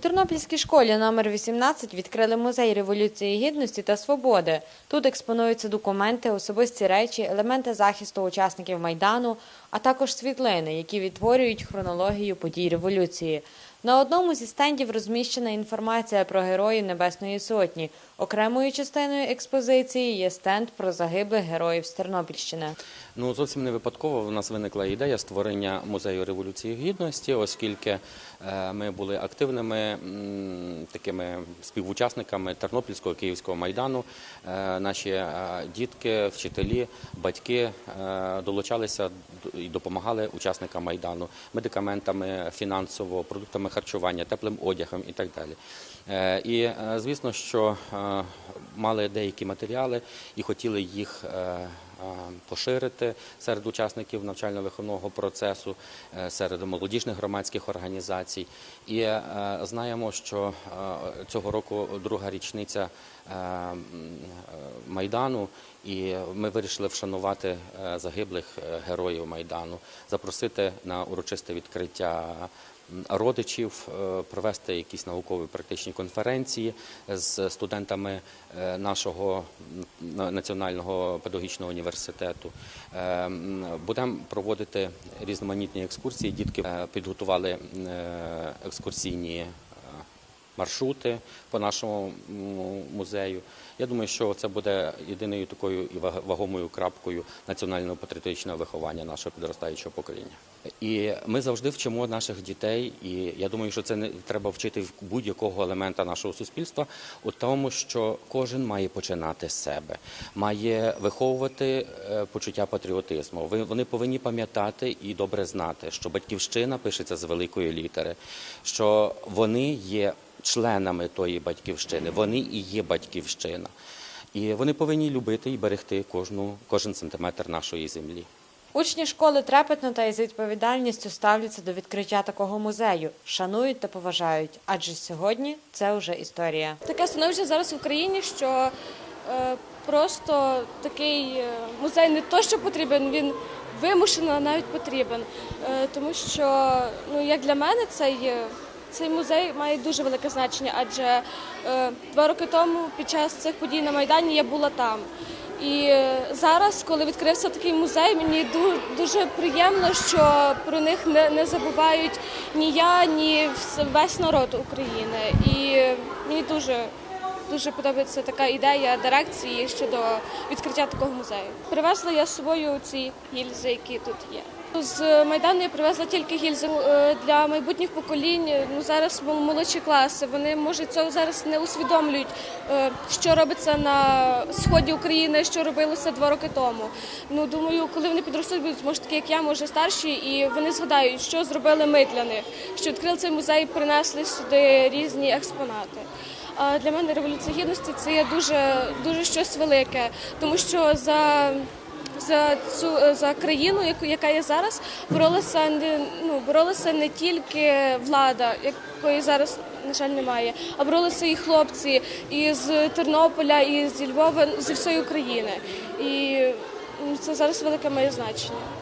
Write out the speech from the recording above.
Тернопільській школі номер 18 відкрили музей Революції Гідності та Свободи. Тут експонуються документи, особисті речі, елементи захисту учасників Майдану, а також світлини, які відтворюють хронологію подій революції. На одному зі стендів розміщена інформація про героїв Небесної Сотні. Окремою частиною експозиції є стенд про загиблих героїв з Тернопільщини. Ну зовсім не випадково в нас виникла ідея створення музею революції гідності, оскільки е, ми були активними такими співучасниками Тернопільського Київського майдану. Е, Наші е, дітки, вчителі, батьки долучалися і допомагали учасникам майдану медикаментами, фінансово, продуктами харчування, теплим одягом і так далі. Е, І е, звісно, що е, мали деякі матеріали і хотіли їх поширити серед учасників навчально-виховного процесу, серед молодіжних громадських організацій. І знаємо, що цього року друга річниця майдану, і ми вирішили вшанувати загиблих героїв майдану, запросити на урочисте відкриття родичів, е, провести якісь наукові практичні конференції з студентами е, нашого національного педагогічного університету. Е, Будемо проводити різноманітні екскурсії. Дітки підготували екскурсійні маршрути по нашому музею. Я думаю, що це буде єдиною такою і ваг- вагомою крапкою національного патріотичного виховання нашого підростаючого покоління. І ми завжди вчимо наших дітей, і я думаю, що це не треба вчити в будь-якого елемента нашого суспільства у тому, що кожен має починати з себе, має виховувати е, почуття патріотизму. Вони повинні пам'ятати і добре знати, що батьківщина пишеться з великої літери, що вони є членами тої батьківщини, вони і є батьківщина. І вони повинні любити і берегти кожну, кожен сантиметр нашої землі. Учні школи трепетно та із відповідальністю ставляться до відкриття такого музею, шанують та поважають, адже сьогодні це вже історія. Таке становище зараз в Україні, що е, просто такий е, музей не то, що потрібен, він вимушено навіть потрібен. Е, тому що, ну як для мене, цей, е, цей музей має дуже велике значення, адже е, два роки тому під час цих подій на Майдані я була там. І е, зараз, коли відкрився такий музей, мені ду- дуже приємно, що про них не, забувають ні я, ні весь народ України. І мені дуже дуже подобається така ідея дирекції щодо відкриття такого музею. Привезла я з собою ці гільзи, які тут є. З майдану я привезла тільки гільзи Е, для майбутніх поколінь. Ну зараз молодші класи. Вони може цього зараз не усвідомлюють, е, що робиться на сході України, що робилося два роки тому. Ну думаю, коли вони підростуть, будуть може такі, як я, може старші, і вони згадають, що зробили ми для них, що відкрили цей музей, принесли сюди різні експонати. А для мене революція гідності це є дуже дуже щось велике, тому що за за цю за країну, яку яка є зараз, боролася не ну боролася не тільки влада, якої зараз на жаль немає, а боролися і хлопці із Тернополя, і з Львова, зі всієї України. І це зараз велике має значення.